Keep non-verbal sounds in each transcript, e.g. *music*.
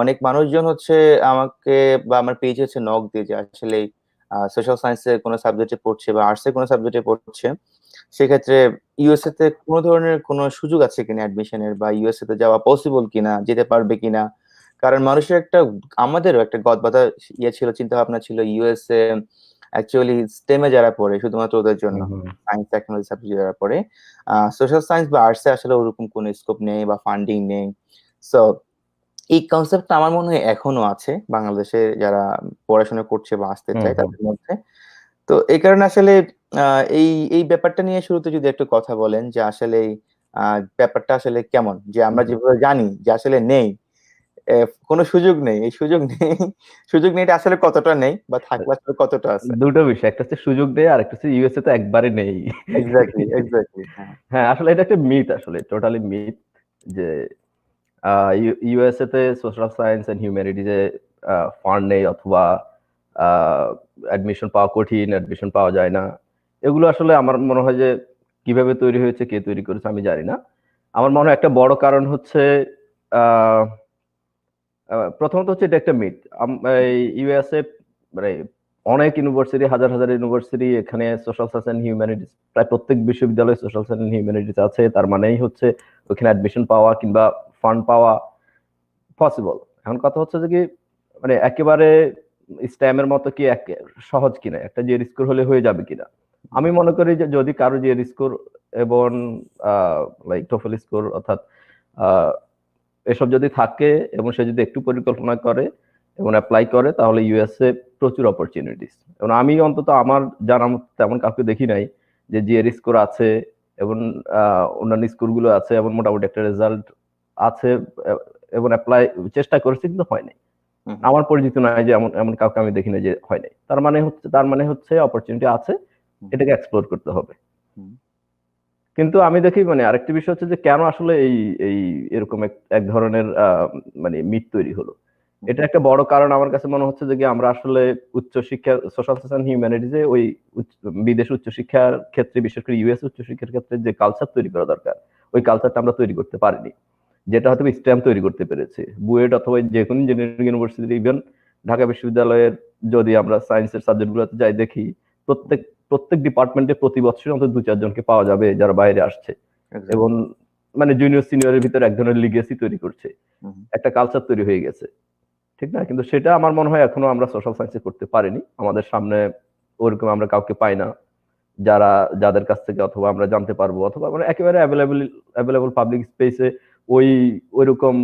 অনেক মানুষজন হচ্ছে আমাকে বা আমার পেজে হচ্ছে নক দিয়ে যে আসলে সোশ্যাল সায়েন্সের কোনো সাবজেক্টে পড়ছে বা আর্টসের কোনো সাবজেক্টে পড়ছে সেক্ষেত্রে ইউএসএ তে কোনো ধরনের কোনো সুযোগ আছে কিনা অ্যাডমিশনের বা ইউএসএ তে যাওয়া পসিবল কিনা যেতে পারবে কিনা? কারণ মানুষের একটা আমাদেরও একটা গদবাধা ইয়ে ছিল চিন্তা ভাবনা ছিল ইউএসএ অ্যাকচুয়ালি স্টেমে যারা পড়ে শুধুমাত্র ওদের জন্য সায়েন্স টেকনোলজি সাবজেক্ট যারা পড়ে সোশ্যাল সায়েন্স বা আর্টসে আসলে ওরকম কোনো স্কোপ নেই বা ফান্ডিং নেই। সো এই কনসেপ্টটা আমার মনে হয় এখনও আছে। বাংলাদেশে যারা পড়াশোনা করছে বা আসতে চায় তাদের মধ্যে। তো এই কারণে আসলে এই এই ব্যাপারটা নিয়ে শুরুতে যদি একটু কথা বলেন যে আসলে ব্যাপারটা আসলে কেমন? যে আমরা যেভাবে জানি যে আসলে নেই কোনো সুযোগ নেই। এই সুযোগ নেই সুযোগ নেই এটা আসলে কতটা নেই বা থাকলে আসলে কতটা আছে? দুটো বিষয় একটা হচ্ছে সুযোগ নেই আর একটা হচ্ছে ইউএসএ তো একবারে নেই। এক্স্যাক্টলি এক্স্যাক্টলি হ্যাঁ। আসলে এটা একটা মিথ আসলে টোটালি মিথ যে ইউএসএ তে সোশ্যাল সায়েন্স অ্যান্ড হিউম্যানিটিজে ফান্ড নেই অথবা অ্যাডমিশন পাওয়া কঠিন অ্যাডমিশন পাওয়া যায় না। এগুলো আসলে আমার মনে হয় যে কীভাবে তৈরি হয়েছে, কে তৈরি করেছে আমি জানি না। আমার মনে হয় একটা বড় কারণ হচ্ছে প্রথমত হচ্ছে এটা একটা মিট ইউএসএ মানে অনেক ইউনিভার্সিটি হাজার হাজার ইউনিভার্সিটি এখানে সোশ্যাল সায়েন্স এন্ড হিউম্যানিটিস প্রায় প্রত্যেক বিশ্ববিদ্যালয়ে সোশ্যাল সায়েন্স এন্ড হিউম্যানিটিস আছে। তার মানেই হচ্ছে ওখানে অ্যাডমিশন পাওয়া কিংবা ফান্ড পাওয়া পসিবল এখন কথা হচ্ছে যে কি মানে একেবারে স্ট্যামের মতো কি এক, সহজ কিনা? একটা যে স্কোর হলে হয়ে যাবে কিনা? আমি মনে করি যে যদি কারও যে স্কোর এবং লাইক টোফেল স্কোর অর্থাৎ এসব যদি থাকে এবং সে যদি একটু পরিকল্পনা করে এবং অ্যাপ্লাই করে, তাহলে ইউএসএ প্রচুর অপরচুনিটিস এবং আমি অন্তত আমার জানা তেমন কাউকে দেখি নাই যে জিএর স্কোর আছে এবং অন্যান্য স্কোরগুলো আছে এবং মোটামুটি একটা রেজাল্ট আছে এবং অ্যাপ্লাই চেষ্টা করেছি কিন্তু হয় নাই। আমার পরিচিত নয় যে এমন এমন কাউকে আমি দেখি না যে হয় নাই। তার মানে হচ্ছে তার মানে হচ্ছে অপরচুনিটি আছে এটাকে এক্সপ্লোর করতে হবে। কিন্তু আমি দেখি মানে আরেকটি বিষয় হচ্ছে যে কেন আসলে এই এই এরকম এক ধরনের মানে মিথ তৈরি হলো? এটা একটা বড় কারণ আমার কাছে মনে হচ্ছে যে আমরা আসলে উচ্চশিক্ষা সোশ্যাল সায়েন্স হিউম্যানিটিজে ওই বিদেশ উচ্চশিক্ষার ক্ষেত্রে বিশেষ করে ইউএস উচ্চশিক্ষার ক্ষেত্রে যে কালচার তৈরি করা দরকার ওই কালচারটা আমরা তৈরি করতে পারিনি। যেটা হয়তো স্ট্যাম্প তৈরি করতে পেরেছে। বুয়েট অথবা যে কোনো ইঞ্জিনিয়ারিং ইউনিভার্সিটি ইভেন ঢাকা বিশ্ববিদ্যালয়ের যদি আমরা সায়েন্সের সাবজেক্টগুলোতে যাই দেখি প্রত্যেক প্রত্যেক ডিপার্টমেন্টে প্রতি বছর অন্তত দু চারজনকে পাওয়া যাবে যারা বাইরে আসছে। এবং মানে জুনিয়র সিনিয়রের ভিতরে এক ধরনের লিগেসি তৈরি করছে। একটা কালচার তৈরি হয়ে গেছে। ঠিক না? কিন্তু সেটা আমার মনে হয় এখনও আমরা সোশ্যাল সায়েন্সে করতে পারিনি। আমাদের সামনে ওরকম আমরা কাউকে পাই না। যারা যাদের কাছ থেকে অথবা আমরা জানতে পারব অথবা মানে একেবারে অ্যাভেলেবল অ্যাভেলেবল পাবলিক স্পেসে ওই ওইরকম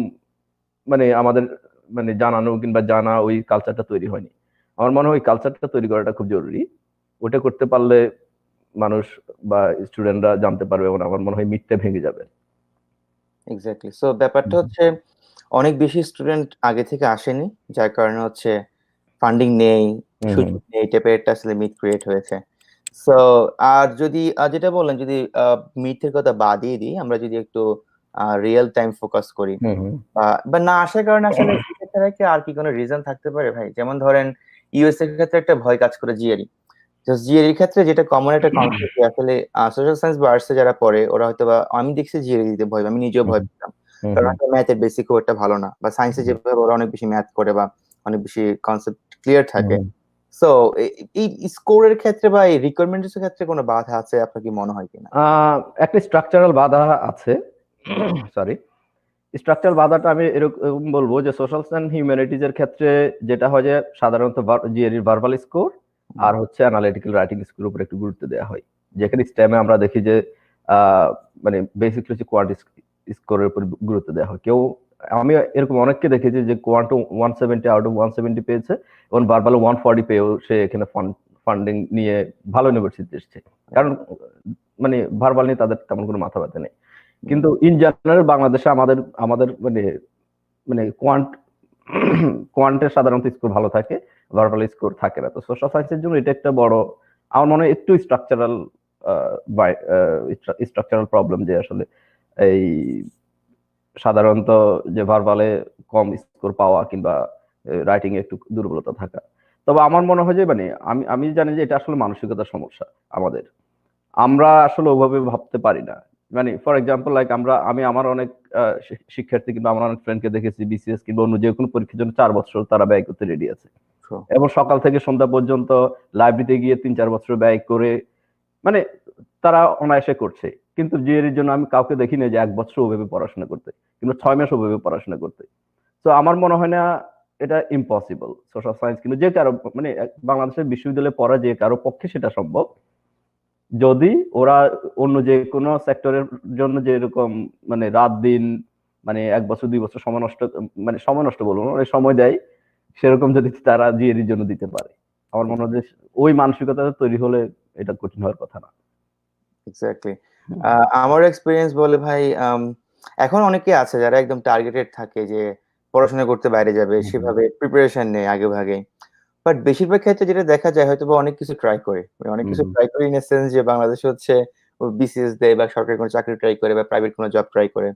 মানে আমাদের মানে জানানো কিংবা জানা ওই কালচারটা তৈরি হয়নি। আমার মনে হয় ওই কালচারটা তৈরি করাটা খুব জরুরি। ওটা করতে পারলে মানুষ বা স্টুডেন্টরা জানতে পারবে এবং আমার মনে হয় মিথটা ভেঙে যাবে। এক্স্যাক্টলি সো ব্যাপারটা হচ্ছে অনেক বেশি স্টুডেন্ট আগে থেকে আসেনি যার কারণে হচ্ছে ফান্ডিং নেই সুযোগ নেই টাইপের একটা আসলে মিথ ক্রিয়েট হয়েছে। সো আর যদি যেটা বললেন যদি মিথের কথা বাদিয়ে দিই আমরা যদি একটু রিয়েল টাইম ফোকাস করি। বা না আসার কারণে আসলে সেক্ষেত্রে আর কি কোনো রিজন থাকতে পারে ভাই? যেমন ধরেন ইউএস এর ক্ষেত্রে একটা ভয় কাজ করে জিআরই জিআরই ক্ষেত্রে যেটা কমন একটা কনসেপ্ট আসলে সোশ্যাল সায়েন্স বা আর্টসে যারা পড়ে ওরা হয়তো বা আমি দেখছি জিআরই দিতে ভয় আমি নিজেও ভয় পেতাম। কারণ ম্যাথের বেসিক একটা ভালো না বা সায়েন্সে যেভাবে ওরা অনেক বেশি ম্যাথ করে বা অনেক বেশি কনসেপ্ট ক্লিয়ার থাকে। সো এই স্কোরের ক্ষেত্রে বা এই রিকোয়ারমেন্টের ক্ষেত্রে কোনো বাধা আছে? আপনার কি মনে হয় কিনা? একটা স্ট্রাকচারাল বাধা আছে। *coughs* সরি স্ট্রাকচারাল বাধাটা আমি এরকম বলব যে সোশ্যাল সায়েন্স হিউম্যানিটিজ এর ক্ষেত্রে যেটা হয় যে সাধারণত জিএরির ভার্বাল স্কোর আর হচ্ছে অ্যানালিটিক্যাল রাইটিং স্কোর উপর একটু গুরুত্ব দেওয়া হয়। যেখানে স্টেমে আমরা দেখি যে মানে বেসিকলি হচ্ছে কোয়ান্ট স্কোরের উপর গুরুত্ব দেওয়া হয়। কেউ, আমি এরকম অনেককে দেখেছি যে quant one seventy out of one seventy পেয়েছে এবং বারবার ওয়ান ফর্টি পেয়েও সে এখানে ফান্ডিং নিয়ে ভালো ইউনিভার্সিটি এসছে। কারণ মানে ভার্বাল নিয়ে তাদের তেমন কোনো মাথা ব্যথা নেই। কিন্তু ইন জেনারেল বাংলাদেশে আমাদের আমাদের মানে মানে কোয়ান্ট কোয়ান্টের সাধারণত স্কোর ভালো থাকে ভার্বাল স্কোর থাকে না। তো সোশ্যাল সায়েন্সের জন্য এটা একটা বড়, আমার মনে হয় একটু স্ট্রাকচারাল স্ট্রাকচারাল প্রবলেম যে আসলে এই সাধারণত যে ভার্বালে কম স্কোর পাওয়া কিংবা রাইটিং একটু দুর্বলতা থাকা। তবে আমার মনে হয় যে মানে আমি আমি জানি যে এটা আসলে মানসিকতার সমস্যা আমাদের। আমরা আসলে ওভাবে ভাবতে পারি না। মানে ফর এক্সাম্পল লাইক আমরা আমি আমার অনেক শিক্ষার্থী কিংবা আমার অনেক ফ্রেন্ডকে দেখেছি বিসিএস কিংবা অন্য যে কোনো পরীক্ষার জন্য চার বছর তারা ব্যয় করতে রেডি আছে। এবং সকাল থেকে সন্ধ্যা পর্যন্ত লাইব্রেরিতে গিয়ে তিন চার বছর ব্যয় করে মানে তারা অনায়াসে করছে। কিন্তু জিএর জন্য আমি কাউকে দেখি না যে এক বছর ওভাবে পড়াশোনা করতে কিংবা ছয় মাস ওভাবে পড়াশোনা করতে। তো আমার মনে হয় না এটা ইম্পসিবল সোশ্যাল সায়েন্স কিন্তু যে কারও মানে বাংলাদেশের বিশ্ববিদ্যালয়ে পড়া যে কারও পক্ষে সেটা সম্ভব। যদি ওরা অন্য যে কোনো সেক্টরের জন্য যে এরকম মানে রাত দিন মানে এক বছর দুই বছর সময় নষ্ট মানে সময় নষ্ট বলব না, মানে সময় দেয় সেরকম যদি তারা জিএরির জন্য দিতে পারে। আমার মনে হয় ওই মানসিকতা তৈরি হলে এটা কঠিন হওয়ার কথা না। এক্স্যাক্টলি আমার এক্সপিরিয়েন্স বলে ভাই এখন অনেকে আছে যারা একদম টার্গেটেড থাকে যে পড়াশোনা করতে বাইরে যাবে। সেভাবে প্রিপারেশন নেই আগে ভাগে বাট বেশিরভাগ ক্ষেত্রে যেটা দেখা যায় হয়তো অনেক কিছু ট্রাই করে। মানে অনেক কিছু ট্রাই করে ইন সেন্স যে বাংলাদেশে হচ্ছে বিসিএস দেয় বা সরকারি কোনো চাকরি ট্রাই করে বা প্রাইভেট কোনো জব ট্রাই করে।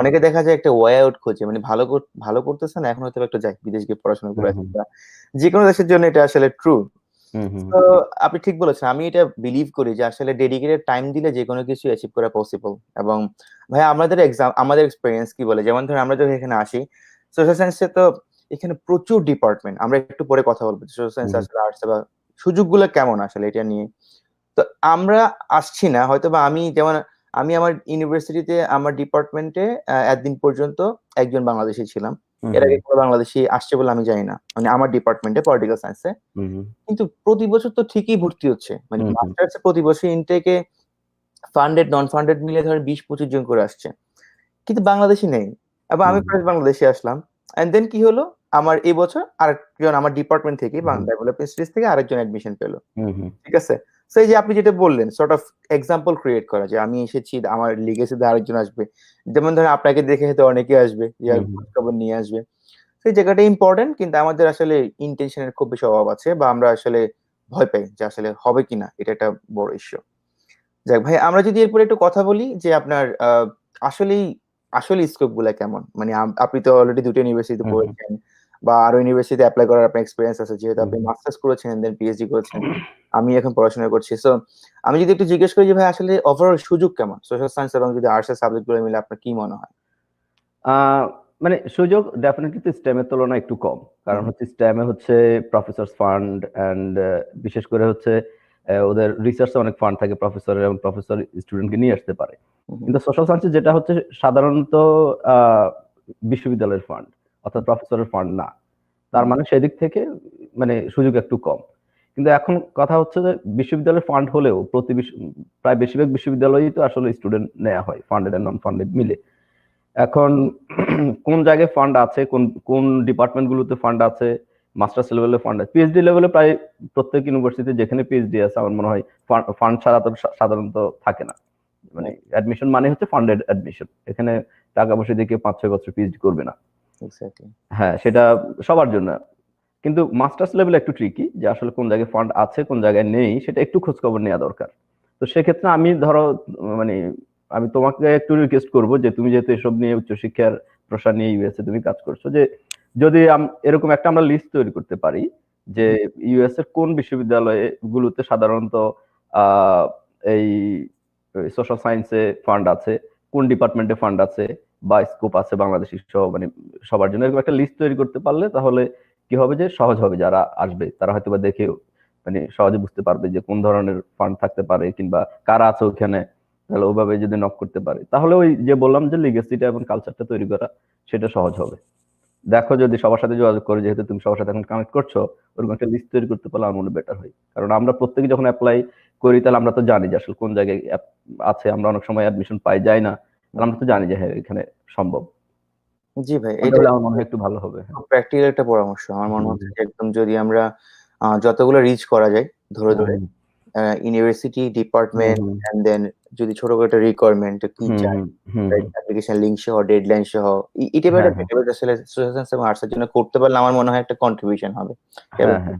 অনেকে দেখা যায় একটা ওয়ে আউট খোঁজে। মানে ভালো ভালো করতেছে না এখন হয়তো একটা যাই বিদেশ গিয়ে পড়াশোনা করে। যে কোনো দেশের জন্য এটা আসলে ট্রু তো আপনি ঠিক বলেছেন। আমি এটা বিলিভ করি যে আসলে ডেডিকেটেড টাইম দিলে যে কোনো কিছু অ্যাচিভ করা পসিবল এবং ভাই আমাদের এক্সাম আমাদের এক্সপিরিয়েন্স কি বলে? যেমন ধরুন আমরা যখন এখানে আসি সোশ্যাল সায়েন্সে তো এখানে প্রচুর ডিপার্টমেন্ট আমরা একটু পরে কথা বলব সোশ্যাল সায়েন্স আসলে আর্টস বা সুযোগগুলো কেমন আসলে এটা নিয়ে। তো আমরা আসছি না হয়তো বা আমি যেমন আমি আমার ইউনিভার্সিটিতে আমার ডিপার্টমেন্টে একদিন পর্যন্ত একজন বাংলাদেশি ছিলাম। এর আগে কোনো বাংলাদেশি আসছে বলে আমি জানি না। মানে আমার ডিপার্টমেন্টে পলিটিক্যাল সায়েন্সে। কিন্তু প্রতি বছর তো ঠিকই ভর্তি হচ্ছে। মানে। মাস্টার্স প্রতি বছর ইনটেকে ফান্ডেড নন ফান্ডেড মিলে ধরেন বিশ পঁচিশ জন করে আসছে। কিন্তু বাংলাদেশি নেই। এবং আমি। বাংলাদেশে আসলাম। এন্ড দেন কি হলো? আমার এই বছর আরেকজন আমার ডিপার্টমেন্ট থেকে বাংলা ডেভেলপমেন্ট স্টেজ থেকে আরেকজন অ্যাডমিশন পেল। ঠিক আছে? সেই যে আপনি যেটা বললেন সর্ট অফ এক্সাম্পল ক্রিয়েট করা যে আমি এসেছি আমার লিগেসিতে আরেকজন আসবে। যেমন ধরেন আপনাকে দেখে হয়তো অনেকে আসবে। খবর নিয়ে আসবে। সেই জায়গাটা ইম্পর্টেন্ট কিন্তু আমাদের আসলে ইন্টেনশনের খুব বেশি অভাব আছে বা আমরা আসলে ভয় পাই যে আসলে হবে কিনা এটা একটা বড় ইস্যু যাক ভাই আমরা যদি এরপরে একটু কথা বলি যে আপনার আসলেই আসলে স্কোপগুলা কেমন? মানে আপনি তো অলরেডি দুটো ইউনিভার্সিটিতে। পড়েছেন। বা আরও ইউনিভার্সিটিতে অ্যাপ্লাই করার আপনার এক্সপিরিয়েন্স আছে যেহেতু আপনি। মাস্টার্স করেছেন দেন পিএইচডি করেছেন আমি এখন পড়াশোনা করছি। সো আমি যদি একটু জিজ্ঞেস করি যে ভাই আসলে ওভারঅল সুযোগ কেমন? সোশ্যাল সায়েন্স এবং যদি আর্টস এর সাবজেক্টগুলো মিলে আপনার কি মনে হয়? মানে সুযোগ ডেফিনেটলি তো স্টেমের তুলনায় একটু কম। কারণ হচ্ছে স্টেমে হচ্ছে প্রফেসর ফান্ড অ্যান্ড বিশেষ করে হচ্ছে ওদের রিসার্চে অনেক ফান্ড থাকে প্রফেসর এবং প্রফেসর স্টুডেন্টকে নিয়ে আসতে পারে। কিন্তু সোশ্যাল সায়েন্সে যেটা হচ্ছে সাধারণত আহ, বিশ্ববিদ্যালয়ের ফান্ড অর্থাৎ প্রফেসরের ফান্ড না। তার মানে সেদিক থেকে মানে সুযোগ একটু কম। কিন্তু এখন কথা হচ্ছে যে, বিশ্ববিদ্যালয়ের ফান্ড হলেও প্রতি প্রায় বেশিরভাগ বিশ্ববিদ্যালয়েই তো আসলে স্টুডেন্ট নেওয়া হয় ফান্ডেড এন্ড নন ফান্ডেড মিলে। এখন *clears throat* কোন জায়গায় ফান্ড আছে, কোন কোন ডিপার্টমেন্ট গুলোতে ফান্ড আছে মাস্টার্স লেভেলে ফান্ড আছে পিএইচডি লেভেলে প্রায় প্রত্যেক ইউনিভার্সিটিতে যেখানে পিএইচডি আছে, আমার মনে হয় ফান্ড ছাড়া তো সাধারণত থাকে না। মানে অ্যাডমিশন মানে হচ্ছে ফান্ডেড অ্যাডমিশন এখানে টাকা পয়সা দিয়ে কেউ পাঁচ ছয় বছর পিএইচডি করবে না। হ্যাঁ সেটা সবার জন্য। কিন্তু মাস্টার্স লেভেলে একটু ট্রিকি যে আসলে কোন জায়গায় ফান্ড আছে, কোন জায়গায় নেই, সেটা একটু খোঁজ খবর নেওয়া দরকার। তো সেক্ষেত্রে আমি ধরো মানে আমি তোমাকে একটু রিকোয়েস্ট করব যে তুমি যেহেতু এসব নিয়ে উচ্চশিক্ষার প্রসার নিয়ে ইউএসএ তুমি কাজ করছ, যে যদি এরকম একটা আমরা লিস্ট তৈরি করতে পারি যে ইউএস এর কোন বিশ্ববিদ্যালয়ে গুলোতে সাধারণত এই সোশ্যাল সায়েন্সে ফান্ড আছে, কোন ডিপার্টমেন্টে ফান্ড আছে বা স্কোপ আছে বাংলাদেশি সহ মানে সবার জন্য এরকম একটা লিস্ট তৈরি করতে পারলে তাহলে কি হবে যে সহজ হবে যারা আসবে, তারা হয়তো বা দেখে মানে সহজে বুঝতে পারবে যে কোন ধরনের ফান্ড থাকতে পারে কিংবা কারা আছে ওখানে তাহলে ওভাবে যদি নক করতে পারে। তাহলে ওই যে বললাম যে লিগেসিটা এবং কালচারটা তৈরি করা, সেটা সহজ হবে। দেখো যদি সবার সাথে যোগাযোগ করে, যেহেতু তুমি সবার সাথে এখন কানেক্ট করছ, ওরকম একটা লিস্ট তৈরি করতে পারলে আমার মনে বেটার হয়। কারণ আমরা প্রত্যেকে যখন অ্যাপ্লাই করি, তাহলে আমরা তো জানি যে আসলে কোন জায়গায় আছে, আমরা অনেক সময় অ্যাডমিশন পাই, যাই না আমরা তো জানি যে হ্যাঁ এখানে সম্ভব। জি ভাই এটা আমার মনে হয় একটু ভালো হবে। প্র্যাকটিক্যাল একটা পরামর্শ। আমার মনে হচ্ছে একদম যদি আমরা যতগুলো রিচ করা যায় ধরে ধরে ইউনিভার্সিটি ডিপার্টমেন্ট এন্ড দেন যদি ছোট করে একটা রিকোয়ারমেন্ট কি চাই অ্যাপ্লিকেশন লিঙ্ক সহ ডেডলাইন সহ এটা একটা। ডেটাবেস আসলে এবং আর্টস এর জন্য করতে পারলে আমার মনে হয় একটা কন্ট্রিবিউশন হবে। হ্যাঁ, হ্যাঁ।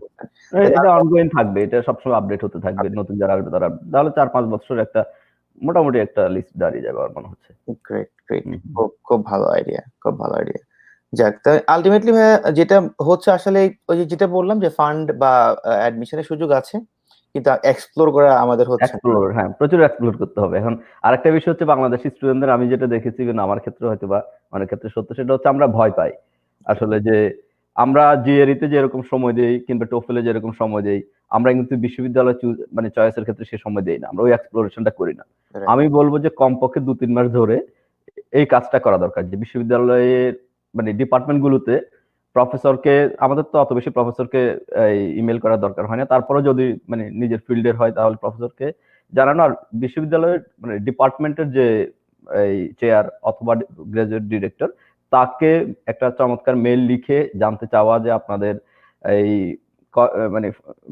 এটা অনগোয়িং থাকবে এটা সবসময় আপডেট হতে থাকবে নতুন যারা আসবে তারা। তাহলে চার পাঁচ বছর একটা মোটামুটি একটা লিস্ট দাঁড়িয়ে যাবে আমার মনে হচ্ছে। গ্রেট গ্রেট খুব খুব ভালো আইডিয়া খুব ভালো আইডিয়া যাক আলটিমেটলি ভাইয়া যেটা হচ্ছে আসলে ওই যে যেটা বললাম যে ফান্ড বা অ্যাডমিশনের সুযোগ আছে কিন্তু এক্সপ্লোর করা আমাদের হচ্ছে এক্সপ্লোর হ্যাঁ প্রচুর এক্সপ্লোর করতে হবে। এখন আরেকটা বিষয় হচ্ছে বাংলাদেশি স্টুডেন্টদের আমি যেটা দেখেছি কিন্তু আমার ক্ষেত্রে হয়তো বা অনেক ক্ষেত্রে সত্য সেটা হচ্ছে আমরা ভয় পাই। আসলে যে আমরা জিএরিতে যেরকম সময় দেই কিংবা টোফেলে যেরকম সময় দেই আমরা কিন্তু বিশ্ববিদ্যালয় চুজ মানে চয়েসের ক্ষেত্রে সে সময় দেই না আমরা ওই এক্সপ্লোরেশনটা করি না। আমি বলব যে কমপক্ষে দু তিন মাস ধরে এই কাজটা করা দরকার যে বিশ্ববিদ্যালয়ের মানে ডিপার্টমেন্টগুলোতে প্রফেসরকে আমাদের তো অত বেশি প্রফেসরকে ইমেল করার দরকার হয় না। তারপরেও যদি মানে নিজের ফিল্ডের হয় তাহলে প্রফেসরকে জানানো আর বিশ্ববিদ্যালয়ের মানে ডিপার্টমেন্টের যে এই চেয়ার অথবা গ্রাজুয়েট ডিরেক্টর তাকে একটা চমৎকার মেল লিখে জানতে চাওয়া যে আপনাদের এই মানে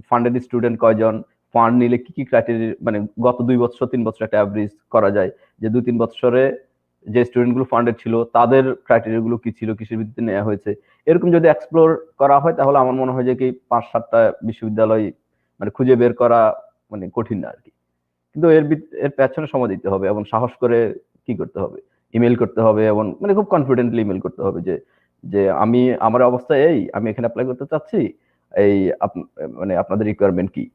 ফান্ডেড স্টুডেন্ট কয়জন ফান্ড নিলে কি কি ক্রাইটেরিয়া মানে গত দুই বছর, তিন বছর একটা অ্যাভারেজ করা যায়? যে দুই, তিন বছরে যে স্টুডেন্টগুলো ফান্ডেড ছিল, তাদের ক্রাইটেরিয়া গুলো কি ছিল, কিসের ভিত্তিতে নেওয়া হয়েছে? এরকম যদি এক্সপ্লোর করা হয়, তাহলে আমার মনে হয় যে কি পাঁচ, সাতটা বিশ্ববিদ্যালয় মানে খুঁজে বের করা মানে কঠিন না আর কি কিন্তু এর এর পেছনে সময় দিতে হবে এবং সাহস করে কি করতে হবে? ইমেল করতে হবে এবং মানে খুব কনফিডেন্টলি ইমেল করতে হবে যে যে আমি, আমার অবস্থা এই, আমি এখানে অ্যাপ্লাই করতে চাচ্ছি এই মানে আপনাদের রিকোয়ারমেন্ট কি?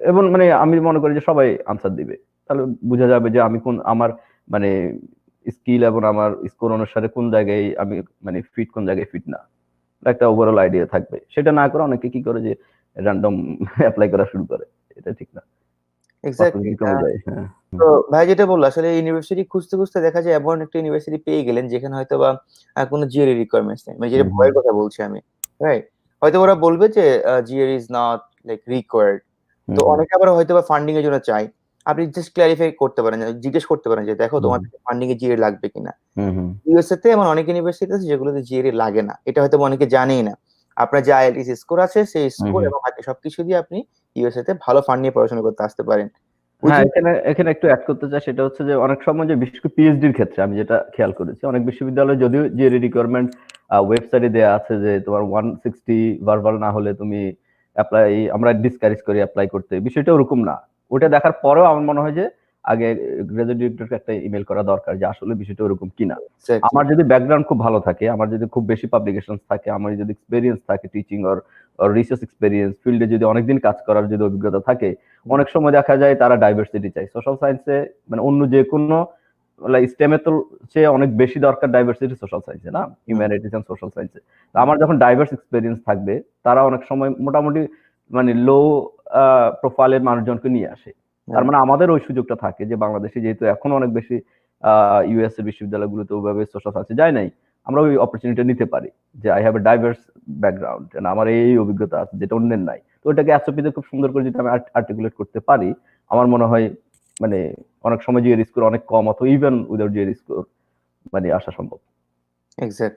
এবং মানে আমি মনে করি যে সবাই আনসার দিবে। তাহলে বোঝা যাবে যে আমি কোন আমার মানে স্কিল এবং আমার স্কোর অনুসারে কোন জায়গায় আমি মানে ফিট কোন জায়গায় ফিট না। একটা ওভারঅল আইডিয়া থাকবে। সেটা না করে অনেকে কি করে যে র্যান্ডম অ্যাপ্লাই *laughs* করা শুরু করে। এটা ঠিক না। হ্যাঁ। তো ভাই যেটা বলল আসলে ইউনিভার্সিটি খুঁজতে খুঁজতে দেখা যায় এমন একটা ইউনিভার্সিটি পেয়ে গেলেন যেখানে হয়তো বা কোনো জিএর রিকোয়ারমেন্টস নেই। মানে যেটা। ভয়ের কথা বলছি আমি রাইট হয়তো ওরা বলবে যে GRE is not like required তো অনেকে আবার হয়তো বা ফান্ডিং এর জন্য চাই আপনি জাস্ট ক্লারিফাই করতে পারেন জিজ্ঞেস করতে পারেন যে দেখো। তোমার ফান্ডিং এ জিএ লাগবে কিনা? ইউএসএ তে এমন অনেক ইউনিভার্সিটি আছে যেগুলোতে জিএর লাগে না। এটা হয়তো অনেকে জানেই না। আপনার যে আইএলটিএস স্কোর আছে সেই স্কোর এবং বাকি সবকিছু দিয়ে আপনি ইউএসএ তে ভালো ফান্ড নিয়ে পড়াশোনা করতে আসতে পারেন। হ্যাঁ এখানে এখানে একটু অ্যাড করতে চাই সেটা হচ্ছে যে অনেক সময় যে বিশেষ করে পিএইচডির ক্ষেত্রে আমি যেটা খেয়াল করেছি অনেক বিশ্ববিদ্যালয়ে যদিও যে রিকোয়ারমেন্ট ওয়েবসাইটে দেওয়া আছে যে তোমার ওয়ান সিক্সটি ভার্বাল না হলে তুমি অ্যাপ্লাই আমরা ডিসকারেজ করি অ্যাপ্লাই করতে বিষয়টা ওরকম না। ওটা দেখার পরেও আমার মনে হয় যে আগে গ্রাজুয়েট ডিরেক্টরকে একটা ইমেল করা দরকার যে আসলে বিষয়টা ওরকম কিনা। আমার যদি ব্যাকগ্রাউন্ড খুব ভালো থাকে আমার যদি খুব বেশি পাবলিকেশন থাকে আমার যদি এক্সপিরিয়েন্স থাকে টিচিং অর রিসার্চ এক্সপিরিয়েন্স ফিল্ডে যদি অনেকদিন কাজ করার যদি অভিজ্ঞতা থাকে অনেক সময় দেখা যায় তারা ডাইভার্সিটি চাই সোশ্যাল সায়েন্সে মানে অন্য যে কোনো স্টেমে তো সে অনেক বেশি দরকার ডাইভার্সিটি সোশ্যাল সায়েন্সে না? হিউম্যানিটিস এন্ড সোশ্যাল সায়েন্সে আমার যখন ডাইভার্স এক্সপিরিয়েন্স থাকবে তারা অনেক সময় মোটামুটি মানে লো প্রোফাইলের মানুষজনকে নিয়ে আসে। তার মানে আমাদের ওই সুযোগটা থাকে যে বাংলাদেশে যেহেতু এখন অনেক বেশি ইউএস এর বিশ্ববিদ্যালয়গুলোতে ওইভাবে সোশ্যাল সায়েন্সে যায় নাই আমরা ওই অপরচুনিটি নিতে পারি যে I have a diverse background আমার এই অভিজ্ঞতা আছে যেটা অন্যের নাই। তো ওটাকে এসওপিতে খুব সুন্দর করে যদি আমি আর্টিকুলেট করতে পারি আমার মনে হয় মানে অনেক সময় জিএর স্কোর অনেক কম অথবা ইভেন উইদাউট জিএর স্কোর মানে আসা সম্ভব। এক্স্যাক্টলি